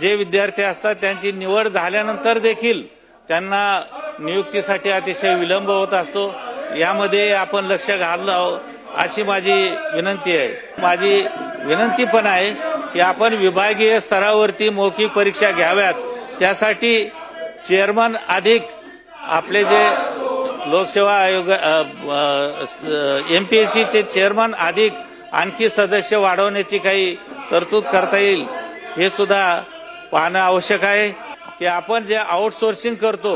जे विद्यार्थी असतात त्यांची निवड झाल्यानंतर देखील त्यांना नियुक्तीसाठी अतिशय विलंब होत असतो. यामध्ये आपण लक्ष घालावं अशी माझी विनंती आहे. माझी विनंती पण आहे की आपण विभागीय स्तरावरती मौखिक परीक्षा घ्याव्यात. त्यासाठी चेअरमन अधिक आपले जे लोकसेवा आयोग एमपीएससीचे चेअरमन अधिक आणखी सदस्य वाढवण्याची काही तरतूद करता येईल हे सुद्धा पाहणं आवश्यक आहे की आपण जे आउटसोर्सिंग करतो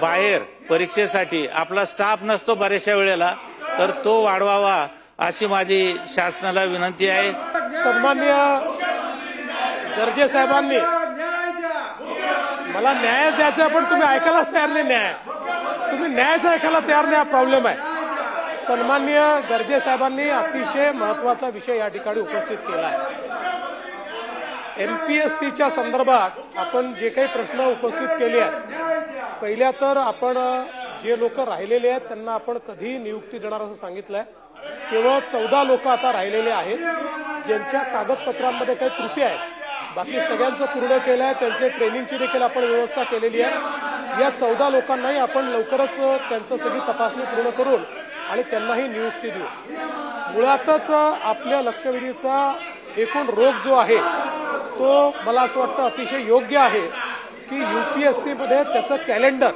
बाहेर परीक्षेसाठी आपला स्टाफ नसतो बऱ्याचशा वेळेला तर तो वाढवावा अशी माझी शासनाला विनंती आहे. सन्मान्य गर्जे साहेबांनी मला न्याय द्यायचा आहे, पण तुम्ही ऐकायलाच तयार नाही न्याय. तुम्ही न्यायच ऐकायला तयार नाही हा प्रॉब्लेम आहे. सन्मान्य गर्जे साहेबांनी अतिशय महत्त्वाचा विषय या ठिकाणी उपस्थित केला आहे. एमपीएससीच्या संदर्भात आपण जे काही प्रश्न उपस्थित केले आहेत पहिल्या तर आपण जे लोक राहिलेले आहेत त्यांना आपण कधी नियुक्ती देणार असं सांगितलंय. केवळ चौदा लोक आता राहिलेले आहेत ज्यांच्या कागदपत्रांमध्ये काही त्रुटी आहेत. बाकी सगळ्यांचं पूर्ण केलं आहे त्यांचे ट्रेनिंगची देखील आपण व्यवस्था केलेली आहे. या चौदा लोकांनाही आपण लवकरच त्यांचं सगळी तपासणी पूर्ण करून आणि त्यांनाही नियुक्ती देऊ. मुळातच आपल्या लक्षवेधीचा एकूण रोग जो आहे तो मला असं वाटतं अतिशय योग्य आहे की युपीएससी मध्ये त्याचं कॅलेंडर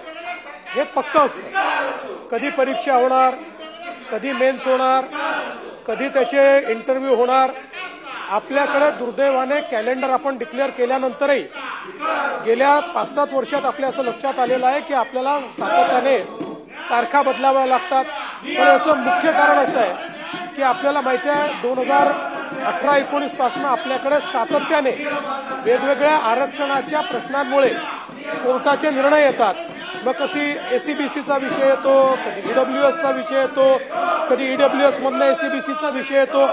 हे पक्क असतं. कधी परीक्षा होणार कधी मेन्स होणार कधी त्याचे इंटरव्ह्यू होणार. आपल्याकडे दुर्दैवाने कॅलेंडर आपण डिक्लेअर केल्यानंतरही गेल्या पाच सात वर्षात आपल्या असं लक्षात आलेलं आहे की आपल्याला सातत्याने तारखा बदलाव्या लागतात. पण याचं मुख्य कारण असं आहे की आपल्याला माहिती आहे दोन हजार अठरा एकोणीसपासून आपल्याकडे सातत्याने वेगवेगळ्या आरक्षणाच्या प्रश्नांमुळे कोर्टाचे निर्णय येतात. मग कशी एसीबीसीचा विषय येतो कधी ईडब्ल्यू एसचा विषय येतो कधी ईडब्ल्यू एस मधला एसीबीसीचा विषय येतो.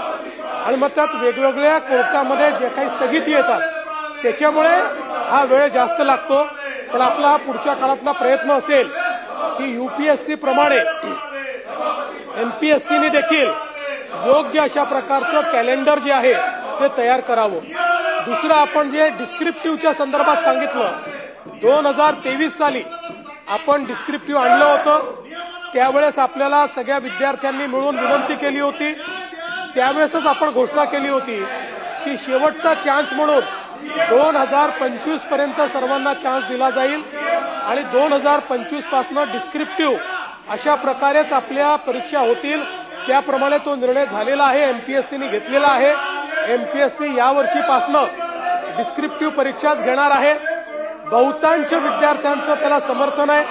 आणि मग त्यात वेगवेगळ्या कोर्टामध्ये जे काही स्थगिती येतात त्याच्यामुळे हा वेळ जास्त लागतो. पण आपला पुढच्या काळातला प्रयत्न असेल की युपीएससी प्रमाणे एमपीएससीने देखील योग्य अशा प्रकारचं कॅलेंडर जे आहे ते तयार करावं. दुसरं आपण जे डिस्क्रिप्टिव्हच्या संदर्भात सांगितलं दोन हजार तेवीस साली आपण डिस्क्रिप्टिव्ह आणलं होतं. त्यावेळेस आपल्याला सगळ्या विद्यार्थ्यांनी मिळून विनंती केली होती. त्यावेळेसच आपण घोषणा केली होती की शेवटचा चान्स म्हणून दोन हजार पंचवीसपर्यंत सर्वांना चान्स दिला जाईल आणि दोन हजार पंचवीसपासून डिस्क्रिप्टिव्ह अशा प्रकारेच आपल्या परीक्षा होतील. त्याप्रमाणे तो निर्णय झालेला आहे एमपीएससीने घेतलेला आहे. एमपीएससी यावर्षीपासनं डिस्क्रिप्टिव्ह परीक्षाच घेणार आहे. बहुतांश विद्यार्थ्यांचं त्याला समर्थन आहे.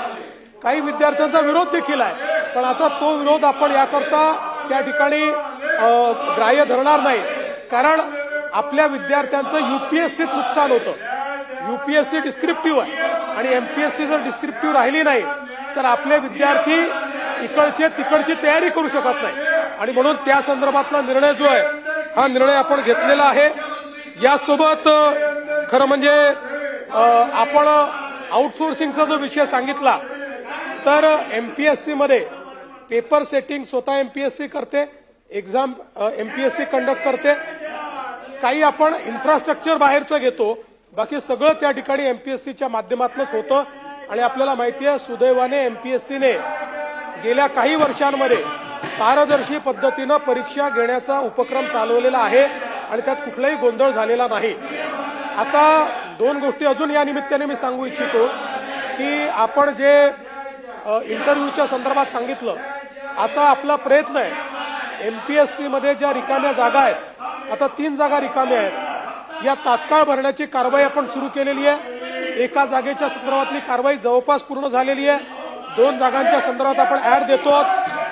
काही विद्यार्थ्यांचा विरोध देखील आहे. पण आता तो विरोध आपण याकरता त्या ठिकाणी ग्राह्य धरणार नाही. कारण आपल्या विद्यार्थ्यांचं युपीएससीत नुकसान होतं. युपीएससी डिस्क्रिप्टिव्ह आहे. आणि एमपीएससी जर डिस्क्रिप्टिव्ह राहिली नाही तर आपले विद्यार्थी इकडचे तिकडची तयारी करू शकत नाही. आणि म्हणून त्या संदर्भातला निर्णय जो आहे हा निर्णय आपण घेतलेला आहे. यासोबत खरं म्हणजे आपण आउटसोर्सिंगचा जो विषय सांगितला तर एमपीएससी मध्ये पेपर सेटिंग स्वतः एमपीएससी करते एक्झाम एमपीएससी कंडक्ट करते. काही आपण इन्फ्रास्ट्रक्चर बाहेरचं घेतो बाकी सगळं त्या ठिकाणी एमपीएससीच्या माध्यमातूनच होतं. आणि आपल्याला माहिती आहे सुदैवाने एमपीएससीने गेल्या काही वर्षांमध्ये पारदर्शी पद्धतीनं परीक्षा घेण्याचा उपक्रम चालवलेला आहे आणि त्यात कुठलाही गोंधळ झालेला नाही. आता दोन गोष्टी अजून या निमित्ताने मी सांगू इच्छितो की आपण जे इंटरव्ह्यूच्या संदर्भात सांगितलं आता आपला प्रयत्न आहे. एमपीएससी मध्ये ज्या रिकाम्या जागा आहेत आता तीन जागा रिकाम्या आहेत. या तात्काळ भरण्याची कारवाई आपण सुरू केलेली आहे. एका जागेच्या संदर्भातली कारवाई जवळपास पूर्ण झालेली आहे. दोन जागांच्या संदर्भात आपण ऍड देतो.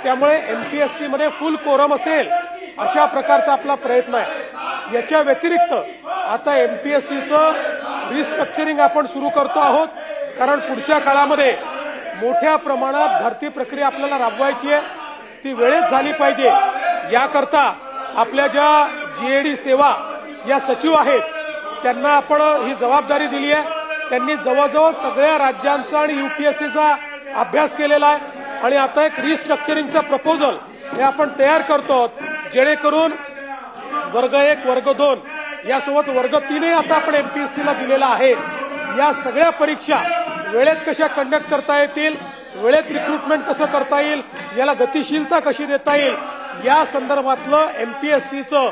त्यामुळे एमपीएससी मध्ये फुल कोरम असेल अशा प्रकारचा आपला प्रयत्न आहे. याच्या व्यतिरिक्त आता एमपीएससीचं रिस्ट्रक्चरिंग आपण सुरू करतो आहोत. कारण पुढच्या काळामध्ये मोठ्या प्रमाणात भरती प्रक्रिया आपल्याला राबवायची आहे. ती वेळेत झाली पाहिजे. याकरता आपल्या ज्या जीएडी सेवा या सचिव आहेत त्यांना आपण ही जबाबदारी दिली आहे. त्यांनी जवळजवळ सगळ्या राज्यांचा आणि युपीएससीचा अभ्यास केलेला आहे. आणि आता एक रिस्ट्रक्चरिंगचं प्रपोजल हे आपण तयार करतो आहोत. जेणेकरून वर्ग एक वर्ग दोन यासोबत वर्ग तीनही आता आपण एमपीएससीला दिलेला आहे. या सगळ्या परीक्षा वेळेत कशा कंडक्ट करता येतील वेळेत रिक्रुटमेंट कसं करता येईल याला गतिशीलता कशी देता येईल या संदर्भातलं एमपीएससीचं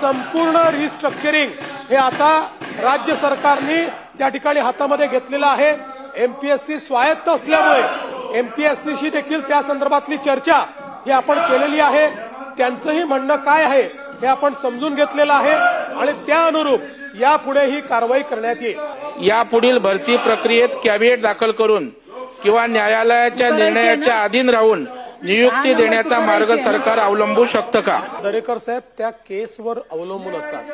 संपूर्ण रिस्ट्रक्चरिंग हे आता राज्य सरकारने त्या ठिकाणी हातामध्ये घेतलेलं आहे. एमपीएससी स्वायत्त असल्यामुळे एमपीएससीशी देखील त्या संदर्भातली चर्चा ही आपण केलेली आहे. त्यांचंही म्हणणं काय आहे हे आपण समजून घेतलेलं आहे आणि त्या अनुरूप यापुढे ही कारवाई करण्यात येईल. यापुढील भरती प्रक्रियेत कॅबिनेट दाखल करून किंवा न्यायालयाच्या निर्णयाच्या अधीन राहून नियुक्ती देण्याचा मार्ग सरकार अवलंबू शकतं का? दरेकर साहेब त्या केसवर अवलंबून असतात.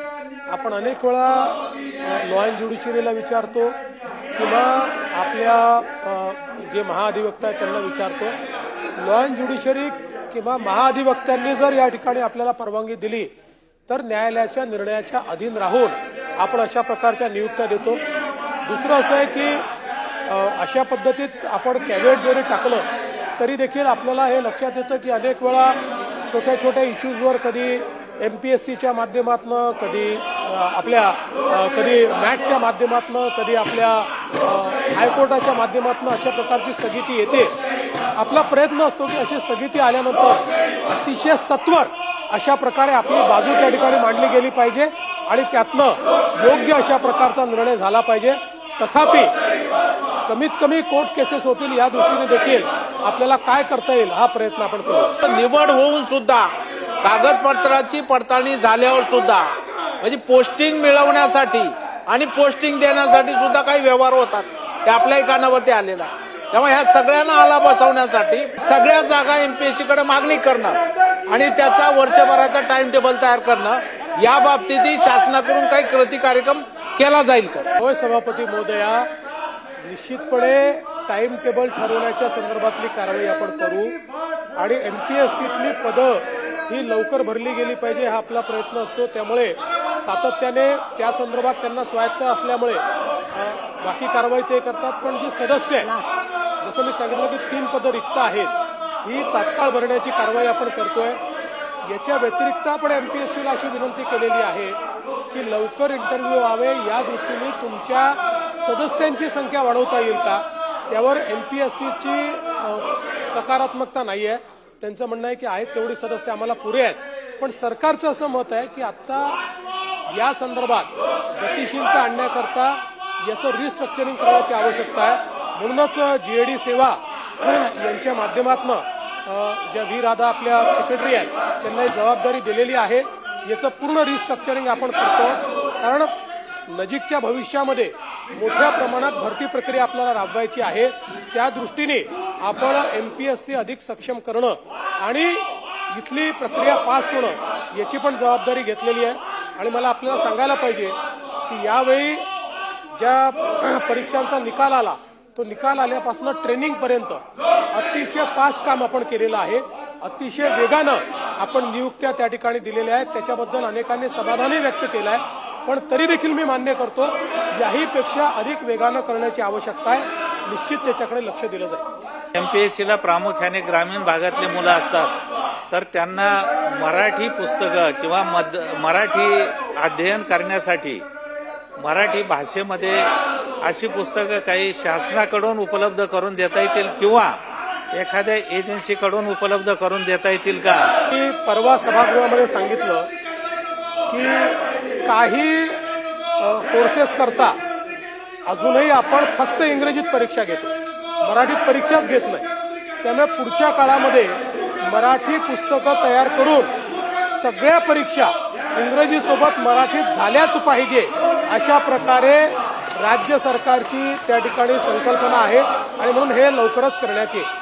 आपण अनेक वेळा लॉ अँड ज्युडिशरीला विचारतो किंवा आपल्या जे महाअधिवक्ता आहेत त्यांना विचारतो. लॉ अँड ज्युडिशरी किंवा महाअधिवक्त्यांनी जर या ठिकाणी आपल्याला परवानगी दिली तर न्यायालयाच्या निर्णयाच्या अधीन राहून आपण अशा प्रकारच्या नियुक्त्या देतो. दुसरं असं आहे की अशा पद्धतीत आपण कॅबिनेट जरी टाकलं तरी देखील आपल्याला हे लक्षात येतं की अनेक वेळा छोट्या छोट्या इश्यूजवर कधी एमपीएससीच्या माध्यमातनं कधी आपल्या कधी मॅटच्या माध्यमातनं कधी आपल्या हायकोर्टाच्या माध्यमातनं अशा प्रकारची स्थगिती येते. आपला प्रयत्न असतो की अशी स्थगिती आल्यानंतर अतिशय सत्वर अशा प्रकारे आपली बाजू त्या ठिकाणी मांडली गेली पाहिजे आणि त्यातनं योग्य अशा प्रकारचा निर्णय झाला पाहिजे. तथापि कमीत कमी कोर्ट केसेस होतील या दृष्टीने देखील आपल्याला काय करता येईल हा प्रयत्न आपण करू निवड होऊन सुद्धा कागदपत्राची पडताळणी झाल्यावर सुद्धा म्हणजे पोस्टिंग मिळवण्यासाठी आणि पोस्टिंग देण्यासाठी सुद्धा काही व्यवहार होतात ते आपल्याही कानावरती आलेला. त्यामुळे ह्या सगळ्यांना आला बसवण्यासाठी सगळ्या जागा एमपीएससी कडे मागणी करणं आणि त्याचा वर्षभराचा टाइम टेबल तयार करणं या बाबतीतही शासनाकडून काही कृती कार्यक्रम केला जाईल का होय सभापती महोदया निश्चितपणे टाइम टेबल ठरवण्याच्या संदर्भातली कारवाई आपण करू. आणि एमपीएससीतली पदं ही लवकर भरली गेली पाहिजे हा आपला प्रयत्न असतो. त्यामुळे सातत्याने त्या संदर्भात त्यांना स्वायत्त असल्यामुळे बाकी कारवाई ते करतात. पण जी सदस्य आहे जसं मी सांगितलं की तीन पदं रिक्त आहेत ही तात्काळ भरण्याची कारवाई आपण करतोय. याच्या व्यतिरिक्त आपण एमपीएससीला अशी विनंती केलेली आहे की लवकर इंटरव्ह्यू व्हावे. या दृष्टीने तुमच्या सदस्यांची संख्या वाढवता येईल का? त्यावर एमपीएससीची सकारात्मकता नाही आहे त्यांचं म्हणणं आहे की आहेत तेवढी सदस्य आम्हाला पुरे आहेत. पण सरकारचं असं मत आहे की आता या संदर्भात गतिशीलता आणण्याकरता याचं रिस्ट्रक्चरिंग करण्याची आवश्यकता आहे. म्हणूनच जीएडी सेवा यांच्या माध्यमातनं ज्या व्ही राधा आपल्या सेक्रेटरी आहेत त्यांना जबाबदारी दिलेली आहे. याचं पूर्ण रिस्ट्रक्चरिंग आपण करतो कारण नजीकच्या भविष्यामध्ये मोठ्या प्रमाणात भरती प्रक्रिया आपल्याला राबवायची आहे. त्या दृष्टीने आपण एमपीएससी अधिक सक्षम करणं आणि इथली प्रक्रिया पास होणं याची पण जबाबदारी घेतलेली आहे. आणि मला आपल्याला सांगायला पाहिजे की यावेळी ज्या परीक्षांचा निकाल आला तो निकाल आल्यापासून ट्रेनिंगपर्यंत अतिशय फास्ट काम आपण केलेलं आहे. अतिशय वेगानं आपण नियुक्त्या त्या ठिकाणी दिलेल्या आहेत. त्याच्याबद्दल अनेकांनी समाधानही व्यक्त केलं आहे. पण तरी देखील मी मान्य करतो याही पेक्षा अधिक वेगानं करण्याची आवश्यकता आहे. निश्चित त्याच्याकडे लक्ष दिलं जाईल. एमपीएससीला प्रामुख्याने ग्रामीण भागातले मुलं असतात. तर त्यांना मराठी पुस्तकं किंवा मराठी अध्ययन करण्यासाठी मराठी भाषेमध्ये अशी पुस्तकं काही शासनाकडून उपलब्ध करून देता येतील किंवा एखाद्या एजन्सीकडून उपलब्ध करून देता येतील का? परवा सभागृहामध्ये सांगितलं की काही कोर्सेस करता अजूनही आपण फक्त इंग्रजीत परीक्षा घेतो. मराठीत परीक्षाच घेत नाही. त्यामुळे पुढच्या काळामध्ये मराठी पुस्तकं तयार करून सगळ्या परीक्षा इंग्रजीसोबत मराठीत झाल्याच पाहिजे अशा प्रकारे राज्य सरकारची त्या ठिकाणी संकल्पना आहे आणि म्हणून हे लवकरच करण्यात येईल.